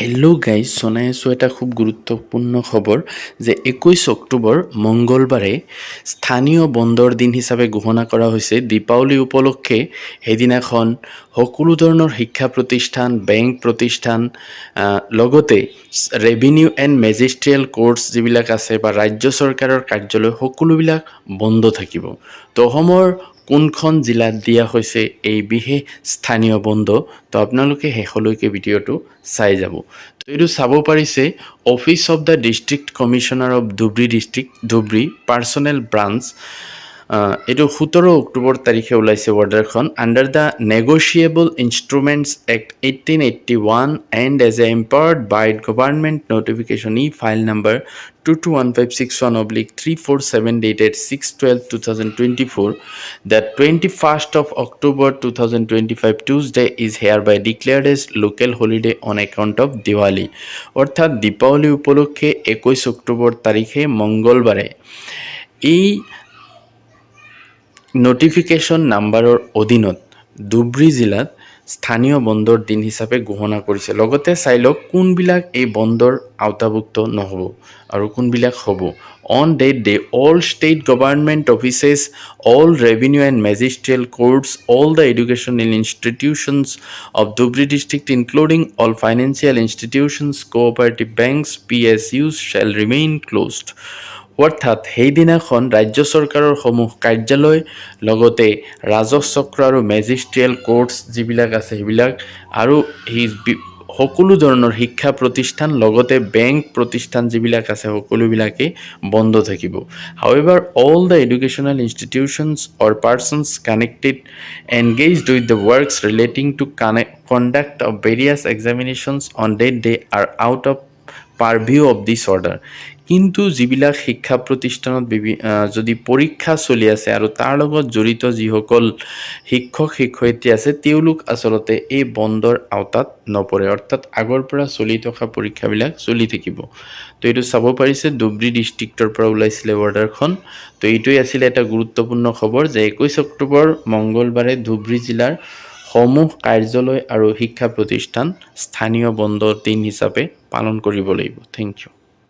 Hello' guys জনাই আছোঁ এটা খুব গুৰুত্বপূৰ্ণ খবৰ যে একৈছ অক্টোবৰ মংগলবাৰে স্থানীয় বন্দৰ দিন হিচাপে ঘোষণা কৰা হৈছে। দীপাৱলী উপলক্ষে সেইদিনাখন সকলো ধৰণৰ শিক্ষা প্ৰতিষ্ঠান, বেংক প্ৰতিষ্ঠান লগতে ৰেভিনিউ এণ্ড মেজিষ্ট্ৰিয়েল কোৰ্টছ যিবিলাক আছে বা ৰাজ্য চৰকাৰৰ কাৰ্যালয়, সকলোবিলাক বন্ধ থাকিব। তো অসমৰ কোনখন জিলাত দিয়া হৈছে এই বিশেষ স্থানীয় বন্ধ, তো আপোনালোকে শেষলৈকে ভিডিঅ'টো চাই যাব। তো এইটো চাব পাৰিছে office of the district commissioner of Dhubri district Dhubri personnel branch এইটো সোতৰ অক্টোবৰ তাৰিখে ওলাইছে অৰ্ডাৰখন। Under the negotiable instruments act eighteen eighty one and as a empowered by government notification E file number two two one five six one oblique three four seven dated six twelve two thousand twenty four the twenty first of October two thousand twenty five Tuesday is hereby declared as local holiday on account of Diwali অৰ্থাৎ দীপাৱলী উপলক্ষে একৈছ অক্টোবৰ তাৰিখে মংগলবাৰে এই notification নাম্বাৰৰ অধীনত ধুবৰী জিলাত স্থানীয় বন্দৰ দিন হিচাপে ঘোষণা কৰিছে। লগতে চাই লওক কোনবিলাক এই বন্দৰ আওতাভুক্ত নহ'ব আৰু কোনবিলাক হ'ব। On date day all state government offices all revenue and magisterial courts all the educational institutions of Dhubri district including all financial institutions cooperative banks P S Us shall remain closed অৰ্থাৎ সেইদিনাখন ৰাজ্য চৰকাৰৰ সমূহ কাৰ্যালয়, লগতে ৰাজহ চক্ৰ আৰু মেজিষ্ট্ৰিয়েল কোৰ্টছ যিবিলাক আছে সেইবিলাক, আৰু সকলো ধৰণৰ শিক্ষা প্ৰতিষ্ঠান, লগতে বেংক প্ৰতিষ্ঠান যিবিলাক আছে সকলোবিলাকেই বন্ধ থাকিব। However all the educational institutions or persons connected engaged with the works relating to connect conduct of various examinations on date day are out of purview of this order কিন্তু যিবিলাক শিক্ষা প্ৰতিষ্ঠানত যদি পৰীক্ষা চলি আছে আৰু তাৰ লগত জড়িত যিসকল শিক্ষক শিক্ষয়িত্ৰী আছে, তেওঁলোক আচলতে এই বন্ধৰ আওতাত নপৰে। অৰ্থাৎ আগৰ পৰা চলি থকা পৰীক্ষাবিলাক চলি থাকিব। তো এইটো চাব পাৰিছে ধুবৰী ডিষ্ট্ৰিক্টৰ পৰা ওলাইছিলে অৰ্ডাৰখন তো এইটোৱে আছিলে এটা গুৰুত্বপূৰ্ণ খবৰ যে একৈছ অক্টোবৰ মংগলবাৰে ধুবৰী জিলাৰ সমূহ কাৰ্যালয় আৰু শিক্ষা প্ৰতিষ্ঠান স্থানীয় বন্ধৰ দিন হিচাপে পালন কৰিব লাগিব। Thank you